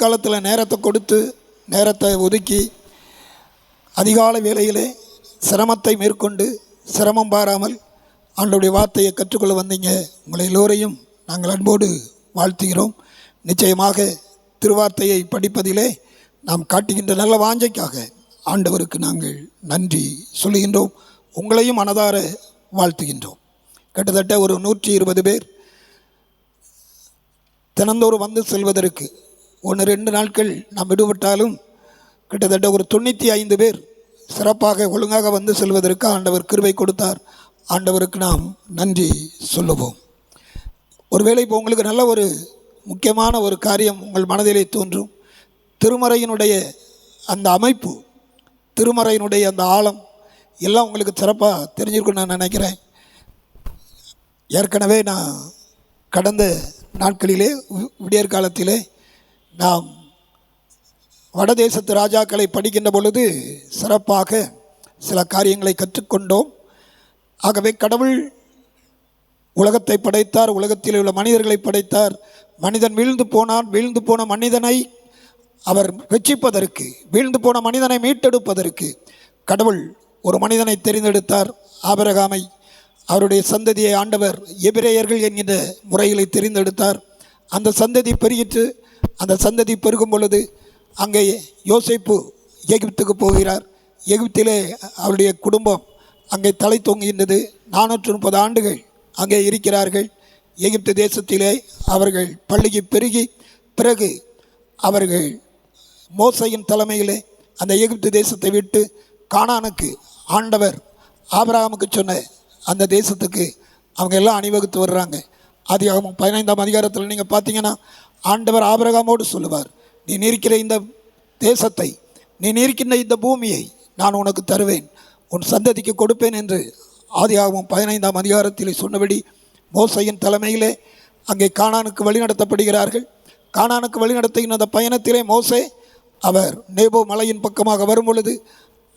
காலத்தில் நேரத்தை கொடுத்து நேரத்தை ஒதுக்கி அதிகால வேலையிலே சிரமத்தை மேற்கொண்டு சிரமம் பாராமல் ஆண்டவருடைய வார்த்தையை கற்றுக்கொள்ள வந்தீங்க. உங்களை எல்லோரையும் நாங்கள் அன்போடு வாழ்த்துகிறோம். நிச்சயமாக திருவார்த்தையை படிப்பதிலே நாம் காட்டுகின்ற நல்ல வாஞ்சைக்காக ஆண்டவருக்கு நாங்கள் நன்றி சொல்லுகின்றோம். உங்களையும் மனதார வாழ்த்துகின்றோம். கிட்டத்தட்ட ஒரு நூற்றி இருபது பேர் தினந்தோறும் வந்து செல்வதற்கு ஒன்று ரெண்டு நாட்கள் நாம் விடுபட்டாலும் கிட்டத்தட்ட ஒரு தொண்ணூற்றி ஐந்து பேர் சிறப்பாக ஒழுங்காக வந்து செல்வதற்கு ஆண்டவர் கிருவை கொடுத்தார். ஆண்டவருக்கு நாம் நன்றி சொல்லுவோம். ஒருவேளை இப்போ உங்களுக்கு நல்ல ஒரு முக்கியமான ஒரு காரியம் உங்கள் மனதிலே தோன்றும். திருமறையினுடைய அந்த அமைப்பு திருமறையினுடைய அந்த ஆழம் எல்லாம் உங்களுக்கு சிறப்பாக தெரிஞ்சிருக்குன்னு நான் நினைக்கிறேன். ஏற்கனவே நான் கடந்த நாட்களிலே வி- நாம் வடதேசத்து ராஜாக்களை படிக்கின்ற பொழுது சிறப்பாக சில காரியங்களை கற்றுக்கொண்டோம். ஆகவே கடவுள் உலகத்தை படைத்தார் உலகத்தில் உள்ள மனிதர்களை படைத்தார். மனிதன் வீழ்ந்து போனான் வீழ்ந்து போன மனிதனை அவர் ரட்சிப்பதற்கு வீழ்ந்து போன மனிதனை மீட்டெடுப்பதற்கு கடவுள் ஒரு மனிதனை தெரிந்தெடுத்தார். ஆபரகாமை அவருடைய சந்ததியை ஆண்டவர் எபிரேயர்கள் என்கின்ற முறைகளை தெரிந்தெடுத்தார். அந்த சந்ததி பெருகிற்று. அந்த சந்ததி பெருகும் பொழுது அங்கே யோசிப்பு எகிப்துக்கு போகிறார். எகிப்திலே அவருடைய குடும்பம் அங்கே தலை தொங்குகின்றது நானூற்று முப்பது ஆண்டுகள் அங்கே இருக்கிறார்கள். எகிப்து தேசத்திலே அவர்கள் பள்ளிக்கு பெருகி பிறகு அவர்கள் மோசையின் தலைமையிலே அந்த எகிப்து தேசத்தை விட்டு காணானுக்கு ஆண்டவர் ஆபராமுக்கு சொன்ன அந்த தேசத்துக்கு அவங்க எல்லாம் அணிவகுத்து வர்றாங்க. அதிகாரம் பதினைந்தாம் அதிகாரத்தில் நீங்கள் பார்த்தீங்கன்னா ஆண்டவர் ஆபரகாமோடு சொல்லுவார் நீ நிற்கிற இந்த தேசத்தை நீ நிற்கின்ற இந்த பூமியை நான் உனக்கு தருவேன். உன் சந்ததிக்கு கொடுப்பேன் என்று ஆதியாகவும் பதினைந்தாம் அதிகாரத்தில் சொன்னபடி மோசையின் தலைமையிலே அங்கே காணானுக்கு வழிநடத்தப்படுகிறார்கள். காணானுக்கு வழிநடத்துகின்ற அந்த பயணத்திலே மோசே அவர் நேபோ மலையின் பக்கமாக வரும் பொழுது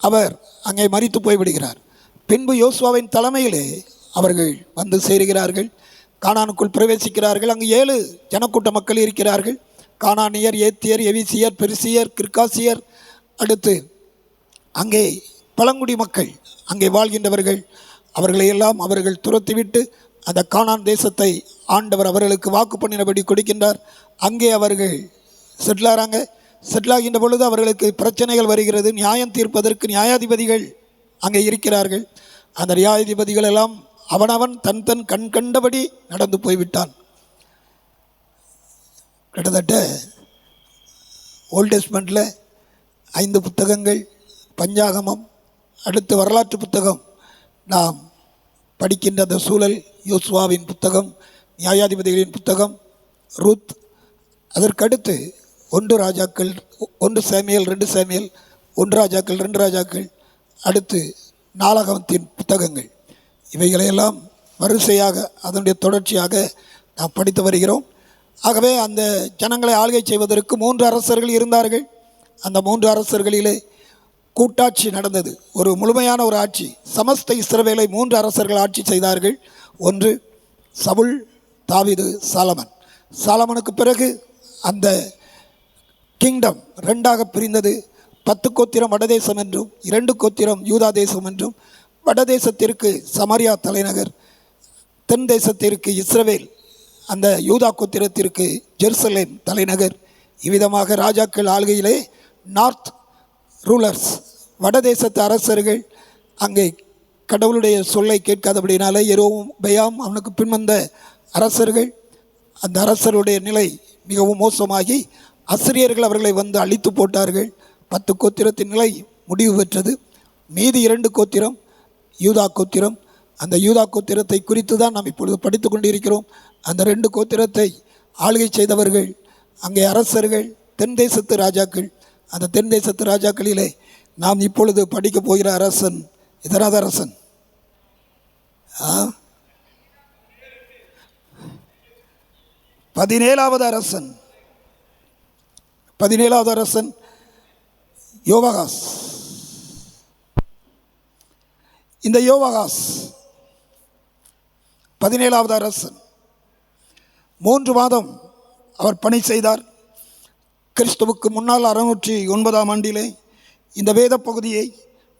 அவர் அங்கே மறித்து போய்விடுகிறார். பின்பு யோசுவாவின் தலைமையிலே அவர்கள் வந்து சேருகிறார்கள். கானானுக்குள் பிரவேசிக்கிறார்கள். அங்கு ஏழு ஜனக்கூட்ட மக்கள் இருக்கிறார்கள். கானானியர் ஏத்தியர் எவிசியர் பெருசியர் கிர்காசியர் அடுத்து அங்கே பழங்குடி மக்கள் அங்கே வாழ்கின்றவர்கள். அவர்களை எல்லாம் அவர்கள் துரத்திவிட்டு அந்த கானான் தேசத்தை ஆண்டவர் அவர்களுக்கு வாக்கு பண்ணினபடி கொடுக்கின்றார். அங்கே அவர்கள் செட்டிலாகிறாங்க செட்டிலாகின்ற பொழுது அவர்களுக்கு பிரச்சனைகள் வருகிறது. நியாயம் தீர்ப்பதற்கு நியாயாதிபதிகள் அங்கே இருக்கிறார்கள். அந்த நியாயாதிபதிகள் எல்லாம் அவனவன் தன் தன் கண் கண்டபடி நடந்து போய்விட்டான். கிட்டத்தட்ட ஓல்ட் டெஸ்ட்மெண்ட்டில் ஐந்து புத்தகங்கள் பஞ்சாகமம் அடுத்து வரலாற்று புத்தகம் நாம் படிக்கின்ற அந்த சூழல் யோசுவாவின் புத்தகம் நியாயாதிபதிகளின் புத்தகம் ரூத் அதற்கடுத்து ஒன்று ராஜாக்கள் ஒன்று சேமியல் ரெண்டு சேமியல் ஒன்று ராஜாக்கள் ரெண்டு ராஜாக்கள் அடுத்து நாளாகமத்தின் புத்தகங்கள். இவைகளையெல்லாம் வரிசையாக அதனுடைய தொடர்ச்சியாக நாம் படித்து வருகிறோம். ஆகவே அந்த ஜனங்களை ஆள்கை செய்வதற்கு மூன்று அரசர்கள் இருந்தார்கள். அந்த மூன்று அரசர்களிலே கூட்டாட்சி நடந்தது. ஒரு முழுமையான ஒரு ஆட்சி. சமஸ்த இஸ்ரவேலை மூன்று அரசர்கள் ஆட்சி செய்தார்கள். ஒன்று சவுல் தாவிது சாலமன். சாலமனுக்கு பிறகு அந்த கிங்டம் ரெண்டாக பிரிந்தது. பத்து கோத்திரம் வடதேசம் என்றும் இரண்டு கோத்திரம் யூதா தேசம் என்றும் வடதேசத்திற்கு சமரியா தலைநகர் தென் தேசத்திற்கு இஸ்ரவேல் அந்த யூதா கோத்திரத்திற்கு ஜெருசலேம் தலைநகர். இவ்விதமாக ராஜாக்கள் ஆளுகையிலே நார்த் ரூலர்ஸ் வடதேசத்து அரசர்கள் அங்கே கடவுளுடைய சொல்லை கேட்காதபடினாலே எரோவும் பெயாம் அவனுக்கு பின்வந்த அரசர்கள் அந்த அரசருடைய நிலை மிகவும் மோசமாகி அசிரியர்கள் அவர்களை வந்து அழித்து போட்டார்கள். பத்து கோத்திரத்தின் நிலை முடிவு பெற்றது. மீதி இரண்டு கோத்திரம் யூதா கோத்திரம். அந்த யூதா கோத்திரத்தை குறித்து தான் நாம் இப்பொழுது படித்து கொண்டிருக்கிறோம். அந்த ரெண்டு கோத்திரத்தை ஆளுகை செய்தவர்கள் அங்கே அரசர்கள் தென் தேசத்து ராஜாக்கள். அந்த தென் தேசத்து ராஜாக்களிலே நாம் இப்பொழுது படிக்கப் போகிற அரசன் இதராத அரசன்? பதினேழாவது அரசன். பதினேழாவது அரசன் யோவகாஸ். இந்த யோவகாஸ் பதினேழாவது அரசன். மூன்று மாதம் அவர் பணி செய்தார். கிறிஸ்துவுக்கு முன்னால் அறுநூற்றி ஒன்பதாம் ஆண்டிலே இந்த வேத பகுதியை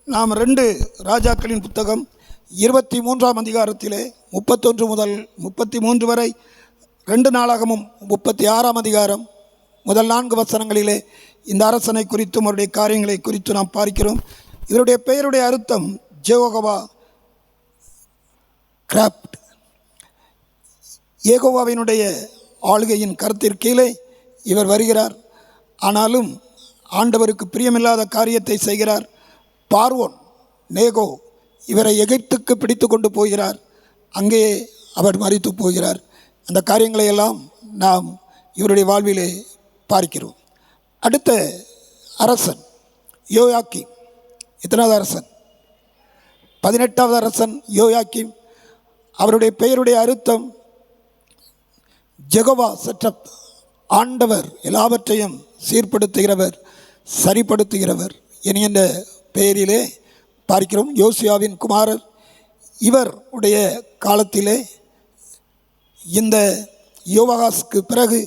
நாம் ரெண்டு ராஜாக்களின் புத்தகம் இருபத்தி மூன்றாம் அதிகாரத்திலே முப்பத்தொன்று முதல் முப்பத்தி மூன்று வரை ரெண்டு நாளாகமும் முப்பத்தி ஆறாம் அதிகாரம் முதல் நான்கு வசனங்களிலே இந்த அரசனை குறித்தும் அவருடைய காரியங்களை குறித்து நாம் பார்க்கிறோம். இதனுடைய பெயருடைய அர்த்தம் ஜெயோகவா கிராப்ட். ஏகோவாவினுடைய ஆளுகையின் கருத்திற்கீழே இவர் வருகிறார். ஆனாலும் ஆண்டவருக்கு பிரியமில்லாத காரியத்தை செய்கிறார். பார்வோன் நேகோ இவரை எகிப்துக்கு பிடித்து கொண்டு போகிறார். அங்கே அவர் மறித்து போகிறார். அந்த காரியங்களை எல்லாம் நாம் இவருடைய வாழ்விலே பார்க்கிறோம். அடுத்த அரசன் யோயாக்கி இத்தனாவது அரசன்? பதினெட்டாவது அரசன் யோயாக்கிம் அவருடைய பெயருடைய அர்த்தம் ஜெகவா செற்றப் ஆண்டவர் எல்லாவற்றையும் சீர்படுத்துகிறவர் சரிப்படுத்துகிறவர் என்கின்ற பெயரிலே பார்க்கிறோம். யோசியாவின் குமாரர் இவர் உடைய காலத்திலே இந்த யோவகாஸுக்கு பிறகு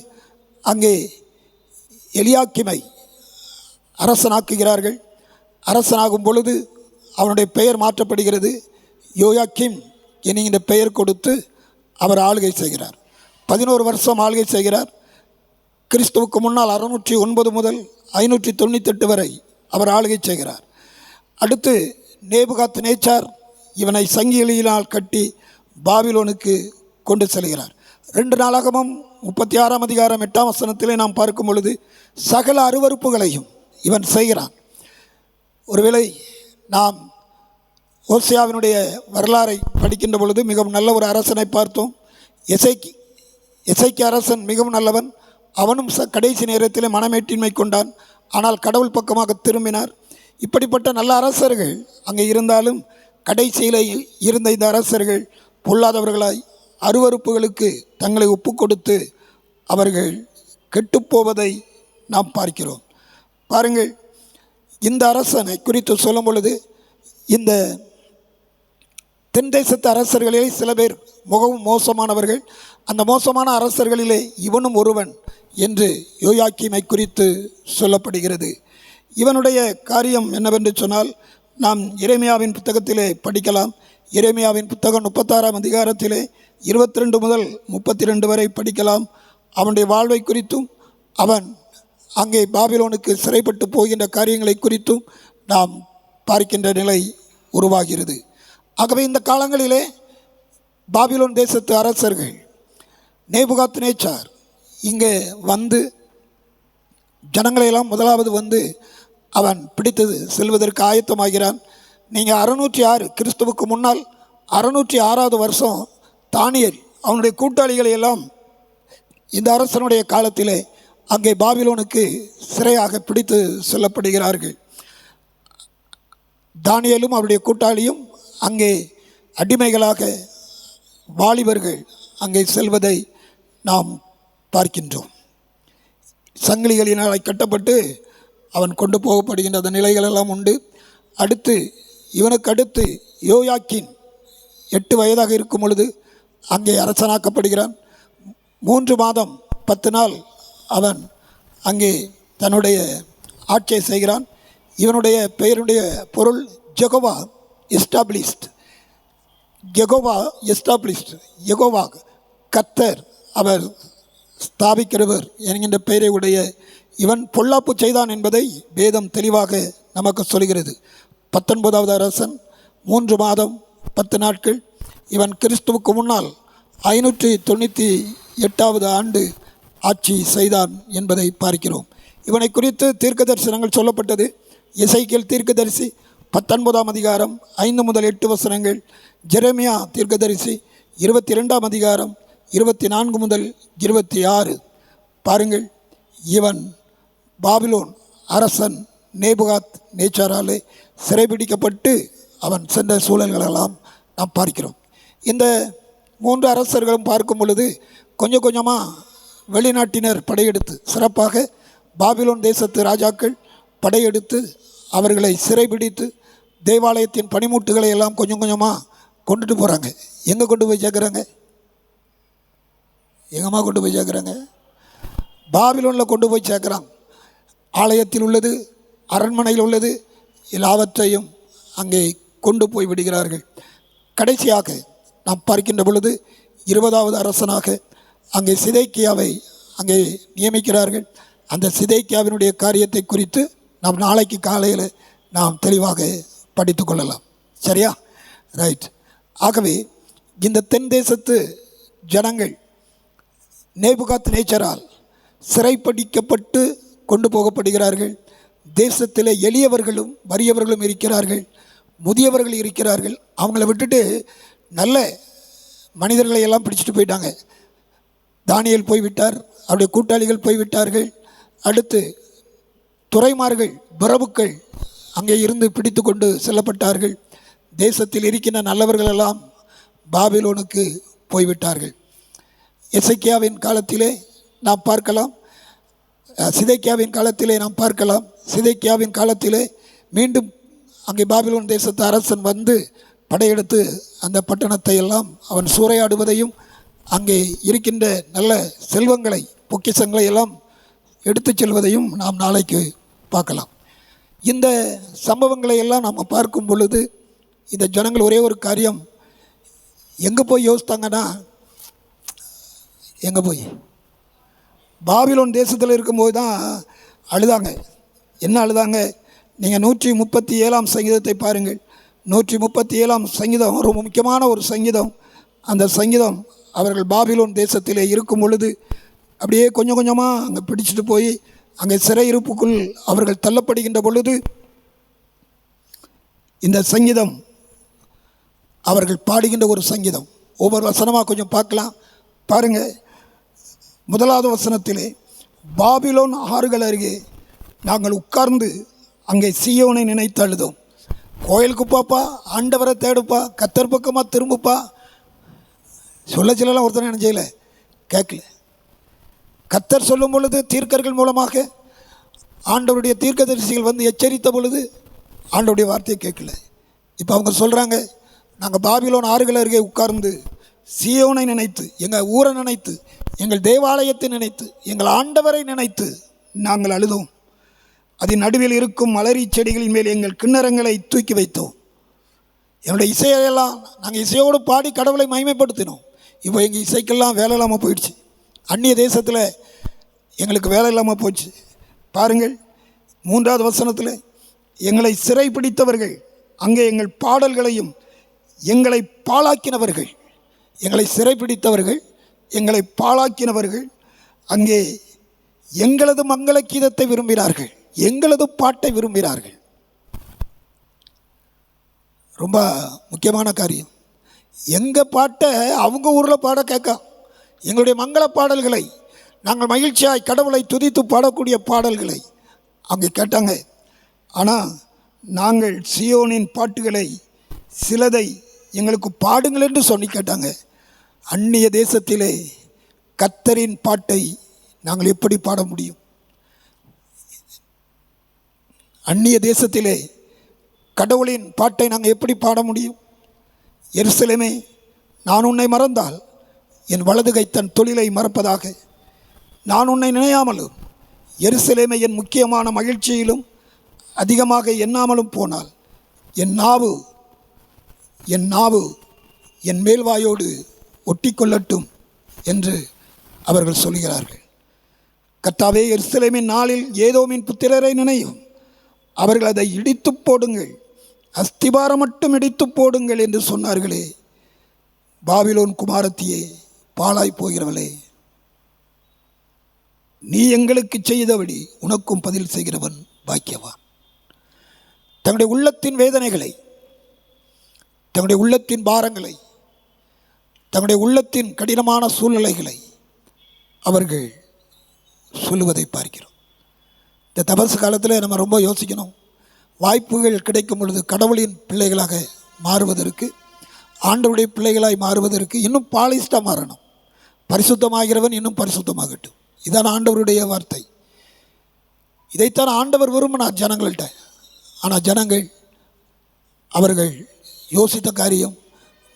அங்கே எலியாக்கிமை அரசனாக்குகிறார்கள். அரசனாகும் பொழுது அவனுடைய பெயர் மாற்றப்படுகிறது. யோயா கிம் என்கின்ற பெயர் கொடுத்து அவர் ஆளுகை செய்கிறார். பதினோரு வருஷம் ஆளுகை செய்கிறார். கிறிஸ்துவுக்கு முன்னால் அறுநூற்றி ஒன்பது முதல் ஐநூற்றி தொண்ணூத்தெட்டு வரை அவர் ஆளுகை செய்கிறார். அடுத்து நேபுகாத் நேச்சார் இவனை சங்கிலியினால் கட்டி பாபிலோனுக்கு கொண்டு செல்கிறார். ரெண்டு நாளாகவும் முப்பத்தி ஆறாம் அதிகாரம் எட்டாம் வசனத்திலே நாம் பார்க்கும் பொழுது சகல அருவறுப்புகளையும் இவன் செய்கிறான். ஒருவேளை நாம் ஓசியாவினுடைய வரலாறை படிக்கின்ற பொழுது மிகவும் நல்ல ஒரு அரசனை பார்த்தோம். எசைக்கு எசைக்கு அரசன் மிகவும் நல்லவன். அவனும் ச கடைசி நேரத்தில் மனமேட்டின்மை கொண்டான். ஆனால் கடவுள் பக்கமாக திரும்பினார். இப்படிப்பட்ட நல்ல அரசர்கள் அங்கே இருந்தாலும் கடைசியில் இருந்த இந்த அரசர்கள் பொல்லாதவர்களாய் அருவறுப்புகளுக்கு தங்களை ஒப்பு கொடுத்து அவர்கள் கெட்டுப்போவதை நாம் பார்க்கிறோம். பாருங்கள் இந்த அரசனை குறித்து சொல்லும் பொழுது இந்த தென் தேசத்து அரசர்களிலே சில பேர் மிகவும் மோசமானவர்கள். அந்த மோசமான அரசர்களிலே இவனும் ஒருவன் என்று யோயாக்கிமை குறித்து சொல்லப்படுகிறது. இவனுடைய காரியம் என்னவென்று சொன்னால் நாம் இறைமையாவின் புத்தகத்திலே படிக்கலாம். இறைமையாவின் புத்தகம் முப்பத்தாறாம் அதிகாரத்திலே இருபத்தி ரெண்டு முதல் முப்பத்தி ரெண்டு வரை படிக்கலாம். அவனுடைய வாழ்வை குறித்தும் அவன் அங்கே பாபிலோனுக்கு சிறைப்பட்டு போகின்ற காரியங்களை குறித்தும் நாம் பார்க்கின்ற நிலை உருவாகிறது. ஆகவே இந்த காலங்களிலே பாபிலோன் தேசத்து அரசர்கள் நேபுகாத் நேச்சார் இங்கே வந்து ஜனங்களையெல்லாம் முதலாவது வந்து அவன் பிடித்தது செல்வதற்கு ஆயத்தமாகிறான். நீங்கள் அறுநூற்றி ஆறு கிறிஸ்துவுக்கு முன்னால் அறுநூற்றி ஆறாவது வருஷம் தானியல் அவனுடைய கூட்டாளிகளை எல்லாம் இந்த அரசனுடைய காலத்திலே அங்கே பாபிலோனுக்கு சிறையாக பிடித்து செல்லப்படுகிறார்கள். தானியலும் அவருடைய கூட்டாளியும் அங்கே அடிமைகளாக வாலிபர்கள் அங்கே செல்வதை நாம் பார்க்கின்றோம். சங்கிலிகளினால் கட்டப்பட்டு அவன் கொண்டு போகப்படுகின்ற அந்த நிலைகளெல்லாம் உண்டு. அடுத்து இவனுக்கு அடுத்து யோயாக்கின் எட்டு வயதாக இருக்கும் பொழுது அங்கே அரசனாக்கப்படுகிறான். மூன்று மாதம் பத்து நாள் அவன் அங்கே தன்னுடைய ஆட்சியை செய்கிறான். இவனுடைய பெயருடைய பொருள் Jehovah. Established Jehovah established Jehovah கத்தர் அவர் ஸ்தாபிக்கிறவர் என்கின்ற பெயரை உடைய இவன் பொல்லாப்பு செய்தான் என்பதை வேதம் தெளிவாக நமக்கு சொல்கிறது. பத்தொன்பதாவது அரசன் மூன்று மாதம் பத்து நாட்கள். இவன் கிறிஸ்துவுக்கு முன்னால் ஐநூற்றி தொண்ணூற்றி எட்டாவது ஆண்டு ஆட்சி செய்தான் என்பதை பார்க்கிறோம். இவனை குறித்து தீர்க்க தரிசனங்கள் சொல்லப்பட்டது. இசைக்கியல் தீர்க்கதரிசி பத்தொன்பதாம் அதிகாரம் ஐந்து முதல் எட்டு வசனங்கள். ஜெரமியா தீர்க்கதரிசி இருபத்தி ரெண்டாம் அதிகாரம் இருபத்தி நான்கு முதல் இருபத்தி ஆறு பாருங்கள் இவன் பாபிலோன் அரசன் நேபுகாத் நேச்சாராலே சிறைபிடிக்கப்பட்டு அவன் சென்ற சூழல்களெல்லாம் நாம் பார்க்கிறோம். இந்த மூன்று அரசர்களும் பார்க்கும் பொழுது கொஞ்சம் கொஞ்சமாக வெளிநாட்டினர் படையெடுத்து சிறப்பாக பாபிலோன் தேசத்து ராஜாக்கள் படையெடுத்து அவர்களை சிறைபிடித்து தேவாலயத்தின் பனிமூட்டுகளை எல்லாம் கொஞ்சம் கொஞ்சமாக கொண்டுட்டு போகிறாங்க எங்கே கொண்டு போய் சேர்க்குறாங்க? எங்கம்மா கொண்டு போய் சேர்க்குறாங்க? பாபிலோனில் கொண்டு போய் சேர்க்குறான் ஆலயத்தில் உள்ளது அரண்மனையில் உள்ளது எல்லாவற்றையும் அங்கே கொண்டு போய் விடுகிறார்கள். கடைசியாக நாம் பார்க்கின்ற பொழுது இருபதாவது அரசனாக அங்கே சிதைக்கியாவை அங்கே நியமிக்கிறார்கள். அந்த சிதைக்கியாவினுடைய காரியத்தை குறித்து நாம் நாளைக்கு காலையில் நாம் தெளிவாக படித்து கொள்ளலாம் சரியா? ரைட் ஆகவே இந்த தென் தேசத்து ஜனங்கள் நேபுகாத் நேச்சரால் சிறைப்படிக்கப்பட்டு கொண்டு போகப்படுகிறார்கள். தேசத்தில் எளியவர்களும் வறியவர்களும் இருக்கிறார்கள். முதியவர்கள் இருக்கிறார்கள். அவங்கள விட்டுட்டு நல்ல மனிதர்களை எல்லாம் பிடிச்சிட்டு போயிட்டாங்க. தானியல் போய்விட்டார் அவருடைய கூட்டாளிகள் போய்விட்டார்கள். அடுத்து துறைமார்கள் பிரபுக்கள் அங்கே இருந்து பிடித்து கொண்டு செல்லப்பட்டார்கள். தேசத்தில் இருக்கின்ற நல்லவர்களெல்லாம் பாபிலோனுக்கு போய்விட்டார்கள். எசைக்கியாவின் காலத்திலே நாம் பார்க்கலாம். சிதைக்கியாவின் காலத்திலே நாம் பார்க்கலாம். சிதைக்கியாவின் காலத்திலே மீண்டும் அங்கே பாபிலோன் தேசத்து அரசன் வந்து படையெடுத்து அந்த பட்டணத்தை எல்லாம் அவன் சூறையாடுவதையும் அங்கே இருக்கின்ற நல்ல செல்வங்களை பொக்கிஷங்களை எல்லாம் எடுத்துச் செல்வதையும் நாம் நாளைக்கு பார்க்கலாம். இந்த சம்பவங்களை எல்லாம் நாம் பார்க்கும் பொழுது இந்த ஜனங்கள் ஒரே ஒரு காரியம். எங்கே போய் யோசித்தாங்கன்னா எங்கே போய்? பாபிலோன் தேசத்தில் இருக்கும்போது தான் அழுதாங்க. என்ன அழுதாங்க? நீங்கள் நூற்றி முப்பத்தி ஏழாம் சங்கீதத்தை பாருங்கள். நூற்றி முப்பத்தி ஏழாம் சங்கீதம் ஒரு முக்கியமான ஒரு சங்கீதம். அந்த சங்கீதம் அவர்கள் பாபிலோன் தேசத்திலே இருக்கும் பொழுது அப்படியே கொஞ்சம் கொஞ்சமாக அங்கே பிடிச்சிட்டு போய் அங்கே சிறையிருப்புக்குள் அவர்கள் தள்ளப்படுகின்ற பொழுது இந்த சங்கீதம் அவர்கள் பாடுகின்ற ஒரு சங்கீதம். ஒவ்வொரு வசனமாக கொஞ்சம் பார்க்கலாம். பாருங்கள் முதலாவது வசனத்திலே பாபிலோன் ஆறுகள் அருகே நாங்கள் உட்கார்ந்து அங்கே சீயோனை நினைத்து அழுதோம். கோயிலுக்கு பாப்பா ஆண்டவரை தேடுப்பா கத்தர் பக்கமாக திரும்புப்பா. சொல்ல சொல்லலாம் ஒருத்தர் நினைச்சல கேட்கல. கத்தர் சொல்லும் பொழுது தீர்க்கர்கள் மூலமாக ஆண்டவருடைய தீர்க்க தரிசிகள் வந்து எச்சரித்த பொழுது ஆண்டவருடைய வார்த்தையை கேட்கல. இப்போ அவங்க சொல்கிறாங்க நாங்கள் பாபிலோன் ஆறுகள் அருகே உட்கார்ந்து சியோனை நினைத்து எங்கள் ஊரை நினைத்து எங்கள் தேவாலயத்தை நினைத்து எங்கள் ஆண்டவரை நினைத்து நாங்கள் அழுதோம். அதன் நடுவில் இருக்கும் மலரி செடிகளின் மேல் எங்கள் கிண்ணறங்களை தூக்கி வைத்தோம். என்னுடைய இசையெல்லாம் நாங்கள் இசையோடு பாடி கடவுளை மகிமைப்படுத்தினோம். இப்போ எங்கள் இசைக்கெல்லாம் வேலை இல்லாமல் போயிடுச்சு. அந்நிய தேசத்தில் எங்களுக்கு வேலை இல்லாமல் போச்சு. பாருங்கள் மூன்றாவது வசனத்தில் எங்களை சிறை பிடித்தவர்கள் அங்கே எங்கள் பாடல்களையும் எங்களை பாழாக்கினவர்கள் எங்களை சிறைப்பிடித்தவர்கள் எங்களை பாழாக்கினவர்கள் அங்கே எங்களது மங்கள கீதத்தை விரும்பினார்கள் எங்களது பாட்டை விரும்பினார்கள். ரொம்ப முக்கியமான காரியம். எங்கள் பாட்டை அவங்க ஊரில் பாட கேட்க. எங்களுடைய மங்கள பாடல்களை நாங்கள் மகிழ்ச்சியாய் கடவுளை துதித்து பாடக்கூடிய பாடல்களை அங்கே கேட்டாங்க. ஆனால் நாங்கள் சியோனின் பாட்டுகளை சிலதை எங்களுக்கு பாடுங்கள் என்று சொல்லி கேட்டாங்க. அந்நிய தேசத்திலே கத்தரின் பாட்டை நாங்கள் எப்படி பாட முடியும்? அந்நிய தேசத்திலே கடவுளின் பாட்டை நாங்கள் எப்படி பாட முடியும்? எருசலேமே நான் உன்னை மறந்தால் என் வலது கை தன் தொழிலை மறப்பதாக. நான் உன்னை நினையாமலும் எருசலேமை என் முக்கியமான மகிழ்ச்சியிலும் அதிகமாக எண்ணாமலும் போனால் என் நாவு என் நாவு என் மேல்வாயோடு ஒட்டிக்கொள்ளட்டும் என்று அவர்கள் சொல்கிறார்கள். கர்த்தாவே எருசலேமின் நாளில் ஏதோமின் புத்திரரை நினையும். அவர்கள் அதை இடித்து போடுங்கள் அஸ்திபாரம் மட்டும் இடித்து போடுங்கள் என்று சொன்னார்களே. பாபிலோன் குமாரத்தியே பாழாய் போகிறவளே. நீ எங்களுக்கு செய்தபடி உனக்கும் பதில் செய்கிறவன் பாக்கியவான். தன்னுடைய உள்ளத்தின் வேதனைகளை தன்னுடைய உள்ளத்தின் பாரங்களை தன்னுடைய உள்ளத்தின் கடினமான சூழ்நிலைகளை அவர்கள் சொல்லுவதை பார்க்கிறோம். இந்த தபசு காலத்தில் நம்ம ரொம்ப யோசிக்கணும். வாய்ப்புகள் கிடைக்கும் பொழுது கடவுளின் பிள்ளைகளாக மாறுவதற்கு ஆண்டவுடைய பிள்ளைகளாய் மாறுவதற்கு இன்னும் பாலிஸ்டாக மாறணும். பரிசுத்தமாகிறவன் இன்னும் பரிசுத்தமாகட்டும். இதான் ஆண்டவருடைய வார்த்தை. இதைத்தான் ஆண்டவர் விரும்பினார் ஜனங்கள்கிட்ட. ஆனால் ஜனங்கள் அவர்கள் யோசித்த காரியம்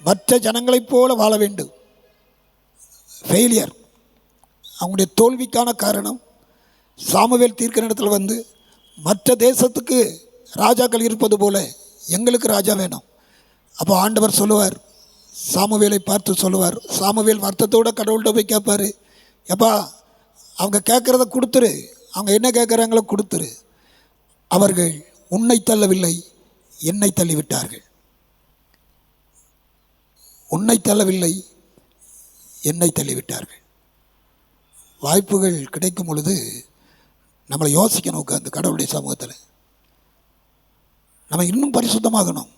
மற்ற ஜனங்களைப் போல வாழ வேண்டும். ஃபெயிலியர் அவங்களுடைய தோல்விக்கான காரணம் சாமுவேல் தீர்க்கனிடத்தில் வந்து மற்ற தேசத்துக்கு ராஜாக்கள் இருப்பது போல எங்களுக்கு ராஜா வேணும். அப்போ ஆண்டவர் சொல்லுவார் சாமுவேலை பார்த்து சொல்லுவார். சாமுவேல் வருத்தத்தோட கடவுள்கிட்ட போய் கேட்பார். எப்பா அவங்க கேட்குறத கொடுத்துரு. அவங்க என்ன கேட்குறாங்களோ கொடுத்துரு. அவர்கள் உன்னை தள்ளவில்லை என்னை தள்ளிவிட்டார்கள். உன்னை தள்ளவில்லை என்னை தள்ளிவிட்டார்கள். வாய்ப்புகள் கிடைக்கும் பொழுது நம்மளை யோசிக்கணும் உட்காந்து கடவுளுடைய சமூகத்தில். நம்ம இன்னும் பரிசுத்தமாகணும்.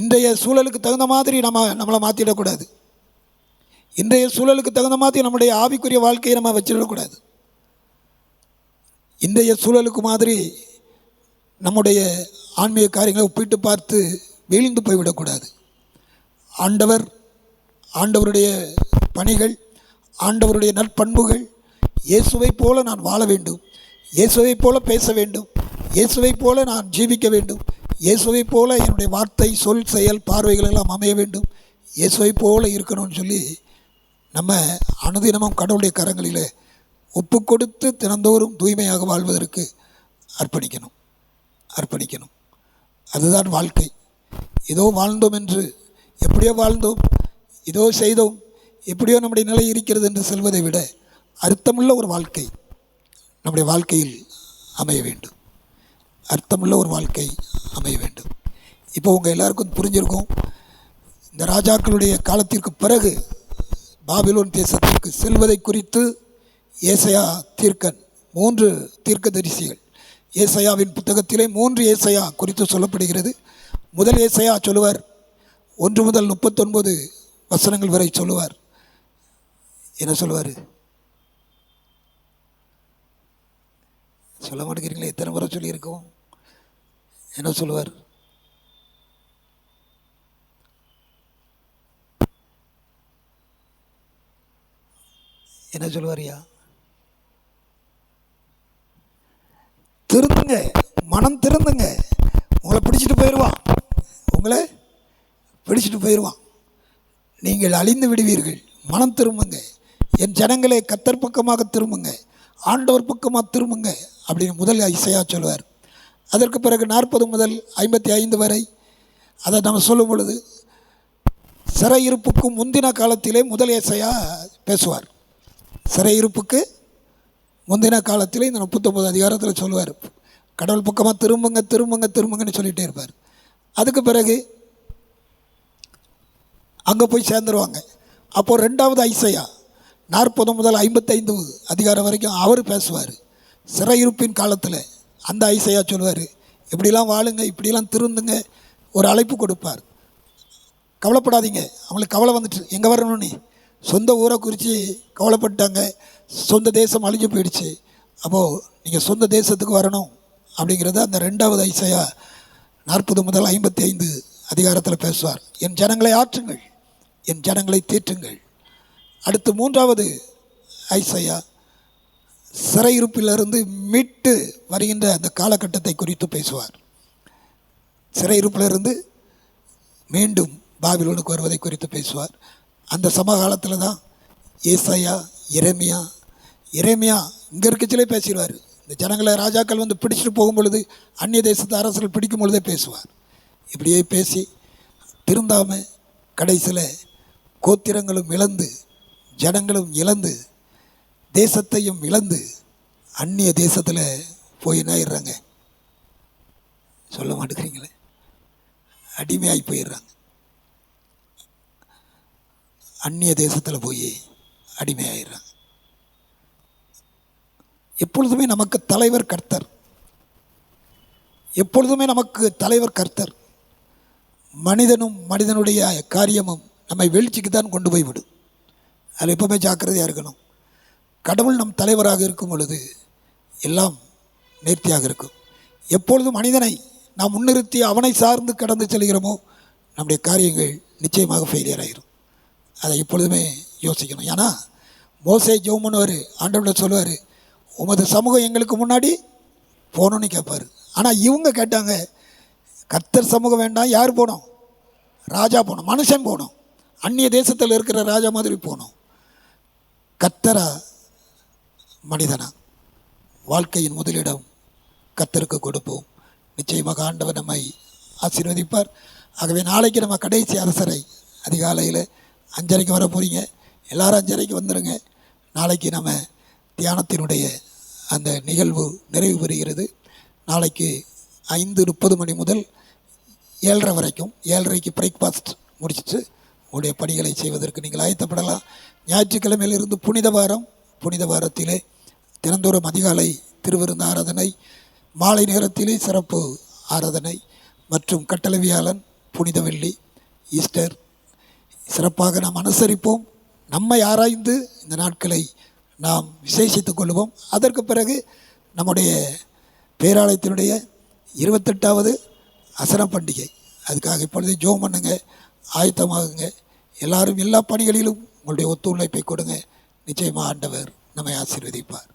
இன்றைய சூழலுக்கு தகுந்த மாதிரி நம்ம நம்மளை மாற்றிடக்கூடாது இன்றைய சூழலுக்கு தகுந்த மாதிரி நம்முடைய ஆவிக்குரிய வாழ்க்கையை நம்ம வச்சிடக்கூடாது. இன்றைய சூழலுக்கு மாதிரி நம்முடைய ஆன்மீக காரியங்களை ஒப்பிட்டு பார்த்து வீழ்ந்து போய்விடக்கூடாது. ஆண்டவர் ஆண்டவருடைய பணிகள் ஆண்டவருடைய நற்பண்புகள் இயேசுவைப் போல நான் வாழ வேண்டும். இயேசுவைப் போல பேச வேண்டும். இயேசுவைப் போல நான் ஜீவிக்க வேண்டும். இயேசுவை போல என்னுடைய வார்த்தை சொல் செயல் பார்வைகள் எல்லாம் அமைய வேண்டும். இயேசுவை போல இருக்கணும்னு சொல்லி நம்ம அனுதினமும் கடவுளுடைய கரங்களில் ஒப்பு கொடுத்து தினந்தோறும் தூய்மையாக வாழ்வதற்கு அர்ப்பணிக்கணும். அர்ப்பணிக்கணும். அதுதான் வாழ்க்கை. ஏதோ வாழ்ந்தோம் என்று எப்படியோ வாழ்ந்தோம் ஏதோ செய்தோம் எப்படியோ நம்முடைய நிலை இருக்கிறது என்று செல்வதை விட அர்த்தமுள்ள ஒரு வாழ்க்கை நம்முடைய வாழ்க்கையில் அமைய வேண்டும். அர்த்தமுள்ள ஒரு வாழ்க்கை அமைய வேண்டும். இப்போ உங்கள் எல்லாருக்கும் புரிஞ்சிருக்கும். இந்த ராஜாக்களுடைய காலத்திற்கு பிறகு பாபிலோன் தேசத்திற்கு செல்வதை குறித்து ஏசையா தீர்க்கன் மூன்று தீர்க்க தரிசிகள் ஏசையாவின் புத்தகத்திலே மூன்று ஏசையா குறித்து சொல்லப்படுகிறது. முதல் ஏசையா சொல்லுவார் ஒன்று முதல் முப்பத்தொன்பது வசனங்கள் வரை சொல்லுவார். என்ன சொல்லுவார்? சொல்ல மாட்டேங்கிறீங்களே எத்தனை முறை சொல்லியிருக்கோம்? என்ன சொல்லுவார்? என்ன சொல்லுவாரியா திருந்துங்க. மனம் திருந்துங்க. உங்களை பிடிச்சிட்டு போயிடுவான். உங்களை பிடிச்சிட்டு போயிடுவான். நீங்கள் அழிந்து விடுவீர்கள். மனம் திரும்புங்க. என் ஜனங்களை கத்தர் பக்கமாக திரும்புங்க. ஆண்டவர் பக்கமாக திரும்புங்க. அப்படின்னு முதல் இசையாக சொல்லுவார். அதற்கு பிறகு நாற்பது முதல் ஐம்பத்தி ஐந்து வரை அதை நம்ம சொல்லும் பொழுது சிறையிருப்புக்கு முந்தின காலத்திலே முதல் இசையாக பேசுவார். சிறையிருப்புக்கு முந்தின காலத்திலே இந்த முப்பத்தொம்பது அதிகாரத்தில் சொல்லுவார். கடவுள் பக்கமாக திரும்புங்க திரும்புங்க திரும்புங்கன்னு சொல்லிகிட்டே இருப்பார். அதுக்கு பிறகு அங்கே போய் சேர்ந்துருவாங்க. அப்போது ரெண்டாவது ஐசையா நாற்பது முதல் ஐம்பத்தைந்து அதிகாரம் வரைக்கும் அவர் பேசுவார். சிறையிருப்பின் காலத்தில் அந்த ஐசையாக சொல்லுவார் இப்படிலாம் வாழுங்க இப்படிலாம் திருந்துங்க. ஒரு அழைப்பு கொடுப்பார். கவலைப்படாதீங்க அவங்களுக்கு கவலை வந்துட்டு எங்கே வரணும்னு சொந்த ஊரை குறித்து கவலைப்பட்டாங்க சொந்த தேசம் அழிஞ்சு போயிடுச்சு. அப்போது நீங்கள் சொந்த தேசத்துக்கு வரணும். அப்படிங்கிறத அந்த ரெண்டாவது ஐசையாக நாற்பது முதல் ஐம்பத்தி ஐந்து அதிகாரத்தில் பேசுவார். என் ஜனங்களை ஆற்றுங்கள் என் ஜனங்களை தேற்றுங்கள். அடுத்து மூன்றாவது ஐசையா சிறையிருப்பிலிருந்து மீட்டு வருகின்ற அந்த காலகட்டத்தை குறித்து பேசுவார். சிறையிருப்பிலிருந்து மீண்டும் பாபிலோனுக்கு வருவதை குறித்து பேசுவார். அந்த சமகாலத்தில் தான் ஏசாயா இறைமையா இறைமையா இங்கே இருக்கச்சிலே பேசிடுவார். இந்த ஜனங்களை ராஜாக்கள் வந்து பிடிச்சிட்டு போகும் பொழுது அந்நிய தேசத்து அரசர்கள் பிடிக்கும் பொழுதே பேசுவார். இப்படியே பேசி திருந்தாமல் கடைசியில் கோத்திரங்களும் இழந்து ஜனங்களும் இழந்து தேசத்தையும் இழந்து அந்நிய தேசத்தில் போய் என்ன சொல்ல மாட்டேங்கிறீங்களே? அடிமையாகி போயிடுறாங்க. அந்நிய தேசத்தில் போய் அடிமையாயிடுறாங்க. எப்பொழுதுமே நமக்கு தலைவர் கர்த்தர். எப்பொழுதுமே நமக்கு தலைவர் கர்த்தர். மனிதனும் மனிதனுடைய காரியமும் நம்மை வீழ்ச்சிக்கு தான் கொண்டு போய் விடும் அதில் எப்போவுமே ஜாக்கிரதையாக இருக்கணும். கடவுள் நம் தலைவராக இருக்கும் பொழுது எல்லாம் நேர்த்தியாக இருக்கும். எப்பொழுது மனிதனை நாம் முன்னிறுத்தி அவனை சார்ந்து கடந்து செல்கிறோமோ நம்முடைய காரியங்கள் நிச்சயமாக ஃபெயிலியர் ஆகிரும் அதை எப்பொழுதுமே யோசிக்கணும். ஏன்னா மோசை ஜோம் பண்ணுவார் ஆண்டவர்கிட்ட சொல்லுவார் உமது சமூகம் எங்களுக்கு முன்னாடி போகணுன்னு கேட்பார். ஆனால் இவங்க கேட்டாங்க கத்தர் சமூகம் வேண்டாம் யார் போனோம் ராஜா போனோம் மனுஷன் போனோம் அந்நிய தேசத்தில் இருக்கிற ராஜா மாதிரி போனோம் கர்த்தரா மனிதனா? வாழ்க்கையின் முதலிடம் கத்தருக்கு கொடுப்போம். நிச்சயமாக ஆண்டவர் நம்மை ஆசீர்வதிப்பார். ஆகவே நாளைக்கு நம்ம கடைசி அரசரை அதிகாலையில் அஞ்சரைக்கு வர போகிறீங்க எல்லாரும் அஞ்சரைக்கு வந்துடுங்க நாளைக்கு நம்ம தியானத்தினுடைய அந்த நிகழ்வு நிறைவு பெறுகிறது. நாளைக்கு ஐந்து முப்பது மணி முதல் ஏழரை வரைக்கும் ஏழரைக்கு பிரேக்ஃபாஸ்ட் முடிச்சிட்டு உங்களுடைய பணிகளை செய்வதற்கு நீங்கள் ஆயத்தப்படலாம். ஞாயிற்றுக்கிழமையிலிருந்து புனித வாரம். புனித வாரத்திலே தினந்தோறும் அதிகாலை திருவிருந்த ஆராதனை மாலை நேரத்திலே சிறப்பு ஆராதனை மற்றும் கட்டளவியாளன் புனித வெள்ளி ஈஸ்டர். சிறப்பாக நாம் அனுசரிப்போம். நம்மை ஆராய்ந்து இந்த நாட்களை நாம் விசேஷித்துக் கொள்வோம். அதற்கு பிறகு நம்முடைய பேராலயத்தினுடைய இருபத்தெட்டாவது அசன பண்டிகை. அதுக்காக இப்பொழுது ஜோம் பண்ணுங்க ஆயத்தமாகுங்க. எல்லாரும் எல்லா பணிகளிலும் உங்களுடைய ஒத்துழைப்பை கொடுங்க. நிச்சயமாக ஆண்டவர் நம்மை ஆசீர்வதிப்பார்.